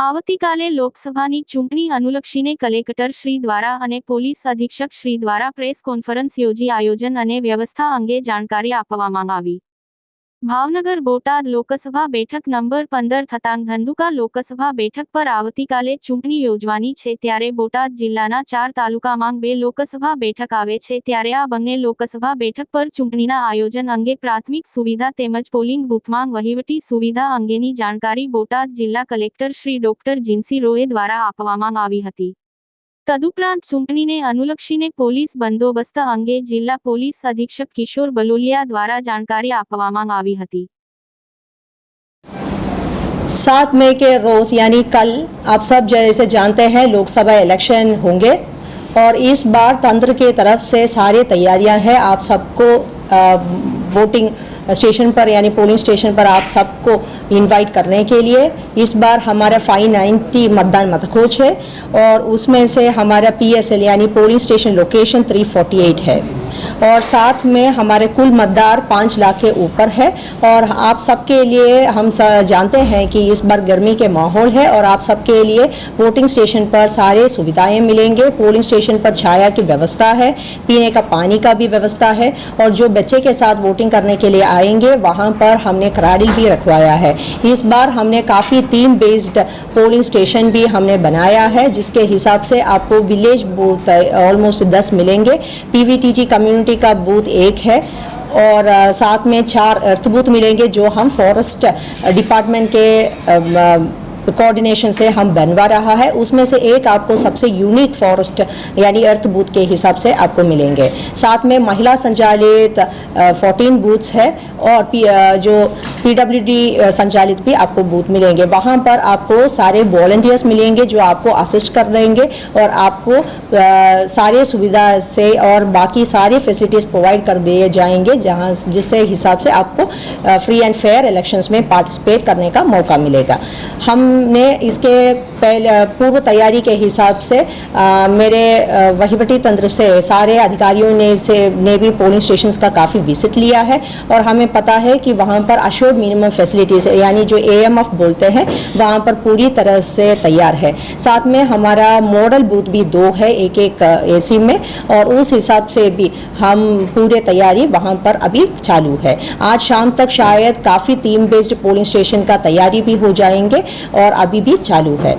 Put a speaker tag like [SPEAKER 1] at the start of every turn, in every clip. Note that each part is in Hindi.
[SPEAKER 1] આવતીકાલે લોકસભાની ચૂંટણી અનુલક્ષીને કલેક્ટર શ્રી દ્વારા અને પોલીસ અધિક્ષક શ્રી દ્વારા પ્રેસ કોન્ફરન્સ યોજી આયોજન અને વ્યવસ્થા અંગે જાણકારી આપવામાં આવી. ભાવનગર બોટાદ લોકસભા બેઠક નંબર પંદર થતાંગ ધંધુકા લોકસભા બેઠક પર આવતીકાલે ચૂંટણી યોજવાની છે ત્યારે બોટાદ જિલ્લાના ચાર તાલુકામાં બે લોકસભા બેઠક આવે છે ત્યારે આ બંને લોકસભા બેઠક પર ચૂંટણીના આયોજન અંગે પ્રાથમિક સુવિધા તેમજ પોલિંગ બુથમાં વહીવટી સુવિધા અંગેની જાણકારી બોટાદ જિલ્લા કલેક્ટર શ્રી ડોક્ટર જીનસી રોએ દ્વારા આપવામાં આવી હતી. તદુપરાંત ચૂંટણીને અનુલક્ષીને પોલીસ બંદોબસ્ત અંગે જિલ્લા પોલીસ અધિક્ષક કિશોર બલોલિયા દ્વારા જાણકારી આપવામાં આવી હતી
[SPEAKER 2] सात मई के रोज़ यानी कल आप सब जैसे जानते हैं लोकसभा इलेक्शन होंगे और इस बार तंत्र की तरफ से सारी तैयारियां हैं आप सबको अ, वोटिंग स्टेशन पर, यानी पोलिंग स्टेशन पर आप सबको इनवाइट करने के लिए। इस बार हमारा फाइव नाइन्टी मतदान मतखोज है और उसमें से हमारा पीएसएल यानी पोलिंग स्टेशन लोकेशन 348 है। और साथ में हमारे कुल मतदार पाँच लाख के ऊपर है। और आप सबके लिए हम जानते हैं कि इस बार गर्मी के माहौल है और आप सबके लिए वोटिंग स्टेशन पर सारे सुविधाएँ मिलेंगे। पोलिंग स्टेशन पर छाया की व्यवस्था है, पीने का पानी का भी व्यवस्था है और जो बच्चे के साथ वोटिंग करने के लिए आएँगे, वहाँ पर हमने कराड़ी भी रखवाया है। इस बार हमने काफ़ी थीम बेस्ड पोलिंग स्टेशन भी हमने बनाया है, जिसके हिसाब से आपको विलेज बूथ ऑलमोस्ट दस मिलेंगे। पीवीटीजी कम्युनिटी का बूथ एक है और साथ में चार अर्थ बूथ मिलेंगे जो हम फॉरेस्ट डिपार्टमेंट के कोऑर्डिनेशन से हम बनवा रहा है। उसमें से एक आपको सबसे यूनिक फॉरेस्ट यानी अर्थ बूथ के हिसाब से आपको मिलेंगे। साथ में महिला संचालित फोर्टीन बूथ्स है और पी, जो पीडब्ल्यूडी संचालित भी आपको बूथ मिलेंगे। वहाँ पर आपको सारे वॉल्टियर्स मिलेंगे जो आपको असिस्ट कर देंगे और आपको अ, सारे सुविधा से और बाकी सारी फैसिलिटीज़ प्रोवाइड कर दिए जाएँगे जहाँ जिससे हिसाब से आपको फ्री एंड फेयर इलेक्शंस में पार्टिसिपेट करने का मौका मिलेगा। हमने इसके पहले पूर्व तैयारी के हिसाब से अ, मेरे वहीवटी तंत्र से सारे अधिकारियों ने से ने भी पोलिंग स्टेशन का काफ़ी विज़िट लिया है और हमें पता है कि वहाँ पर अश्योर्ड मिनिमम फैसिलिटीज़ यानी जो ए बोलते हैं वहाँ पर पूरी तरह से तैयार है। साथ में हमारा मॉडल बूथ भी दो है एक एक एसी में और उस हिसाब से भी हम पूरे तैयारी वहाँ पर अभी चालू है। आज शाम तक शायद काफ़ी टीम बेस्ड पोलिंग स्टेशन का तैयारी भी हो जाएँगे और अभी भी चालू है।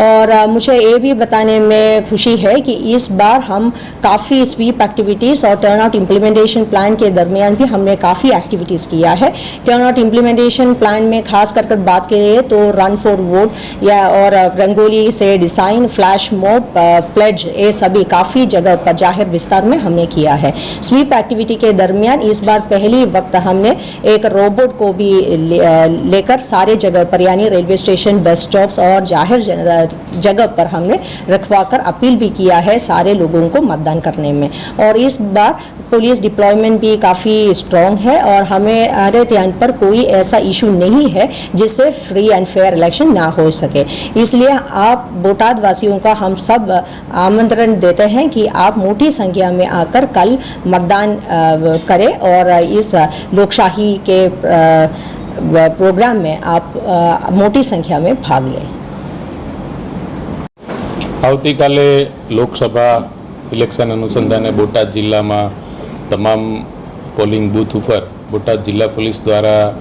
[SPEAKER 2] और मुझे ये भी बताने में खुशी है कि इस बार हम काफ़ी स्वीप एक्टिविटीज़ और टर्न आउट इम्प्लीमेंटेशन प्लान के दरमियान भी हमने काफ़ी एक्टिविटीज़ किया है। टर्न आउट इम्प्लीमेंटेशन प्लान में खास कर कर बात करें तो रन फॉर वोट या और रंगोली से डिज़ाइन फ्लैश मॉब प्लेज ये सभी काफ़ी जगह पर ज़ाहिर विस्तार में हमने किया है। स्वीप एक्टिविटी के दरमियान इस बार पहली वक्त हमने एक रोबोट को भी लेकर सारे जगह पर यानी रेलवे स्टेशन बस स्टॉप्स और ज़ाहिर जगह पर हमने रखवा कर अपील भी किया है सारे लोगों को मतदान करने में। और इस बार पुलिस डिप्लॉयमेंट भी काफ़ी स्ट्रॉन्ग है और हमें हमारे ध्यान पर कोई ऐसा इशू नहीं है जिससे फ्री एंड फेयर इलेक्शन ना हो सके। इसलिए आप बोटाद वासियों का हम सब आमंत्रण देते हैं कि आप मोटी संख्या में आकर कल मतदान करें और इस लोकशाही के प्रोग्राम में आप मोटी संख्या में भाग लें।
[SPEAKER 3] આવતીકાલે લોકસભા ઇલેક્શન અનુસંધાને બોટાદ જિલ્લામાં તમામ પોલિંગ બૂથ ઉપર બોટાદ જિલ્લા પોલીસ દ્વારા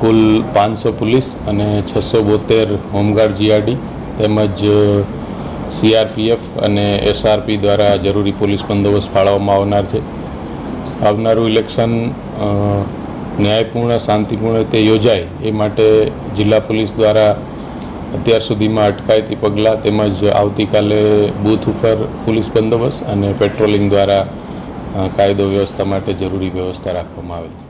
[SPEAKER 3] કુલ પાંચસો પોલીસ અને છસો બોતેર હોમગાર્ડ જીઆરડી તેમજ સીઆરપીએફ અને એસઆરપી દ્વારા જરૂરી પોલીસ બંદોબસ્ત ફાળવવામાં આવનાર છે. આવનારું ઇલેક્શન ન્યાયપૂર્ણ, શાંતિપૂર્ણ રીતે યોજાય એ માટે જિલ્લા પોલીસ દ્વારા અત્યાર સુધીમાં અટકાયતી પગલાં તેમજ આવતીકાલે બૂથ ઉપર પોલીસ બંદોબસ્ત અને પેટ્રોલિંગ દ્વારા કાયદો વ્યવસ્થા માટે જરૂરી વ્યવસ્થા રાખવામાં આવેલ